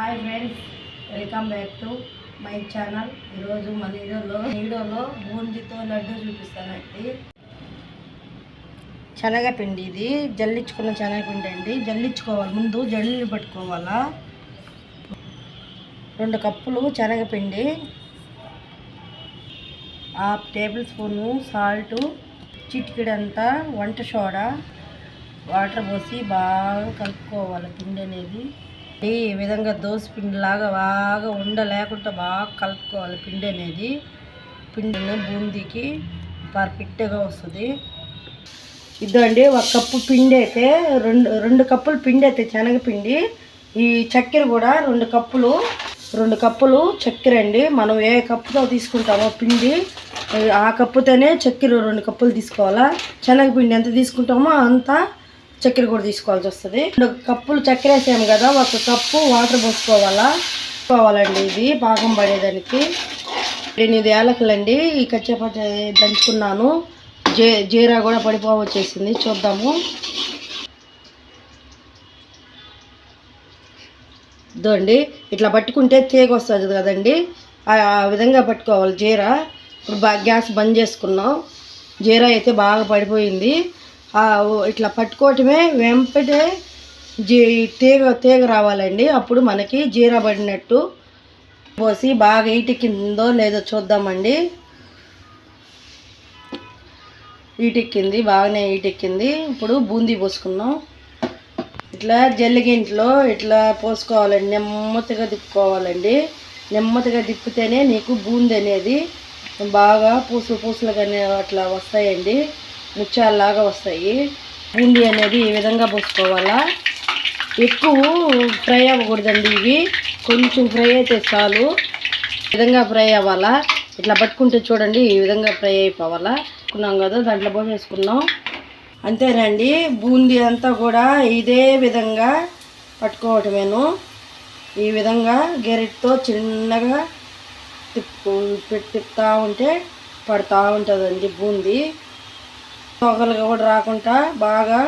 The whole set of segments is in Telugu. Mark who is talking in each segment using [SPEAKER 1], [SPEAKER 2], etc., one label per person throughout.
[SPEAKER 1] Hi friends welcome back to my channel. ఈరోజు మన వీడియోలో వీడియోలో బూందీతో లడ్డు చూపిస్తానండి. శనగపిండి ఇది. జల్లించుకున్న శనగపిండి అండి. జల్లించుకోవాలి. ముందు జల్లి పట్టుకోవాలా? రెండు కప్పులు శనగపిండి. Half tablespoon salt. చిటికిడంతా వంట సోడా. వాటర్ పోసి బాగా కలుపుకోవాలి పిండి అనేది. ఈ విధంగా దోశ పిండి లాగా బాగా ఉండ లేకుండా బాగా కలుపుకోవాలి పిండి అనేది. పిండిని బూందీకి పర్ఫెక్ట్గా వస్తుంది. ఇదండి ఒక కప్పు పిండి అయితే రెండు రెండు కప్పులు పిండి అయితే శనగపిండి. ఈ చక్కెర కూడా రెండు కప్పులు రెండు కప్పులు చక్కెర అండి. మనం ఏ కప్పుతో తీసుకుంటామో పిండి ఆ కప్పుతోనే చక్కెర రెండు కప్పులు తీసుకోవాలా? శనగపిండి ఎంత తీసుకుంటామో అంత చక్కెర కూడా తీసుకోవాల్సి వస్తుంది. రెండు కప్పులు చక్కెర వేసాము కదా ఒక కప్పు వాటర్ పోసుకోవాలా? పోవాలండి ఇది పాకం పడేదానికి. ఎనిమిది ఏలకలండి ఈ కచ్చేపచ్చ దంచుకున్నాను. జే జీరా కూడా పడిపోవచ్చేసింది చూద్దాము. ఇదండి ఇట్లా పట్టుకుంటే తీగ వస్తుంది కదండి ఆ విధంగా పట్టుకోవాలి జీరా. ఇప్పుడు బా గ్యాస్ బంద్ చేసుకున్నాం. జీరా అయితే బాగా పడిపోయింది. ఇట్లా పట్టుకోవటమే వెంపటే జీ తీగ తీగ రావాలండి. అప్పుడు మనకి జీరా పడినట్టు పోసి బాగా ఈటెక్కిందో లేదో చూద్దామండి. ఈటెక్కింది బాగానే ఈటెక్కింది ఇప్పుడు బూందీ పోసుకున్నాం ఇట్లా జల్లిగింట్లో ఇట్లా పోసుకోవాలండి. నెమ్మదిగా తిప్పుకోవాలండి. నెమ్మదిగా తిప్పితేనే నీకు బూంది అనేది బాగా పూసలు పూసలుగానే అట్లా వస్తాయండి. ముత్యాలలాగా వస్తాయి. బూందీ అనేది ఈ విధంగా పోసుకోవాలా? ఎక్కువ ఫ్రై అవ్వకూడదండి ఇవి. కొంచెం ఫ్రై అయితే చాలు. ఈ విధంగా ఫ్రై అవ్వాలా? ఇట్లా పట్టుకుంటే చూడండి ఈ విధంగా ఫ్రై అయిపోవాలా? అనుకున్నాం కదా దాంట్లో పోసేసుకున్నాం. అంతేనండి బూందీ అంతా కూడా ఇదే విధంగా పట్టుకోవటమేను. ఈ విధంగా గెరెట్తో చిన్నగా తిప్పు తిప్పుతూ ఉంటే పడుతూ ఉంటుందండి బూందీ. పొగలుగా కూడా రాకుండా బాగా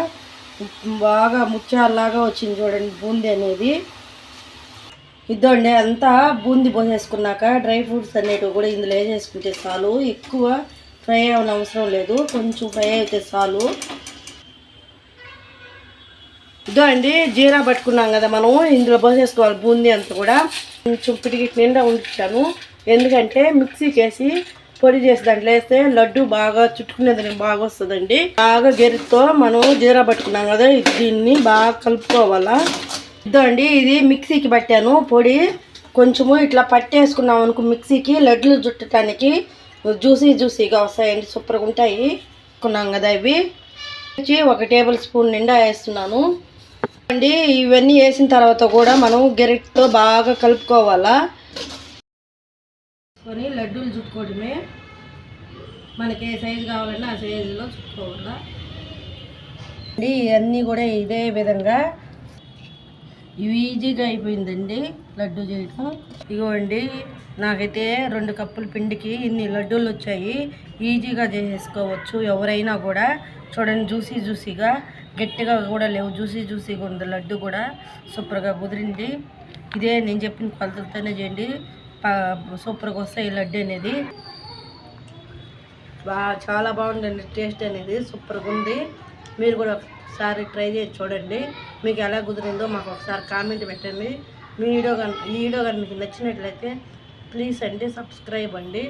[SPEAKER 1] బాగా ముత్యాలలాగా వచ్చింది చూడండి బూందీ అనేది. ఇదండి అంతా బూందీ పోసేసుకున్నాక డ్రై ఫ్రూట్స్ అనేటివి కూడా ఇందులో వేసేసుకుంటే చాలు. ఎక్కువ ఫ్రై అవ్వని అవసరం లేదు కొంచెం ఫ్రై అయితే చాలు. ఇదో అండి జీరా పట్టుకున్నాం కదా మనం ఇందులో పోసేసుకోవాలి బూందీ అంతా కూడా. కొంచెం పిటికి నిండా ఉంచాను. ఎందుకంటే మిక్సీకి వేసి పొడి చేసి దాంట్లో వేస్తే లడ్డు బాగా చుట్టుకునేది బాగా వస్తుందండి. బాగా గెరితో మనం జీరా పట్టుకున్నాం కదా దీన్ని బాగా కలుపుకోవాలా. ఇదో ఇది మిక్సీకి పట్టాను. పొడి కొంచెము ఇట్లా పట్టేసుకున్నాం అనుకో మిక్సీకి లడ్లు చుట్టడానికి జ్యూసీ జ్యూసీగా వస్తాయండి సూపర్గా ఉంటాయి. కొన్నాం కదా ఇవి. వచ్చి ఒక టేబుల్ స్పూన్ నిండా వేస్తున్నాను. అండి ఇవన్నీ వేసిన తర్వాత కూడా మనం గెరిట్తో బాగా కలుపుకోవాలా. కొని లడ్డూలు చుట్టుకోవడమే మనకి ఏ సైజు కావాలన్నా ఆ సైజులో చుట్టుకోవాలా. అండి ఇవన్నీ కూడా ఇదే విధంగా ఈజీగా అయిపోయిందండి లడ్డు చేయటం. ఇగోండి నాకైతే రెండు కప్పుల పిండికి ఇన్ని లడ్డూలు వచ్చాయి. ఈజీగా చేసేసుకోవచ్చు ఎవరైనా కూడా. చూడండి జ్యూసీ జ్యూసీగా గట్టిగా కూడా లేవు. జ్యూసీ జ్యూసీగా ఉంది లడ్డు కూడా. సూపర్గా కుదిరింది. ఇదే నేను చెప్పిన కొలతలతోనే చేయండి. సూపర్గా వస్తాయి లడ్డు అనేది. బాగా చాలా బాగుందండి టేస్ట్ అనేది సూపర్గా ఉంది. మీరు కూడా ఒకసారి ట్రై చేసి చూడండి. మీకు ఎలా కుదిరిందో మాకు ఒకసారి కామెంట్ పెట్టండి. మీ వీడియో కానీ ఈ వీడియో కానీ మీకు నచ్చినట్లయితే ప్లీజ్ అండి సబ్స్క్రైబ్ అండి.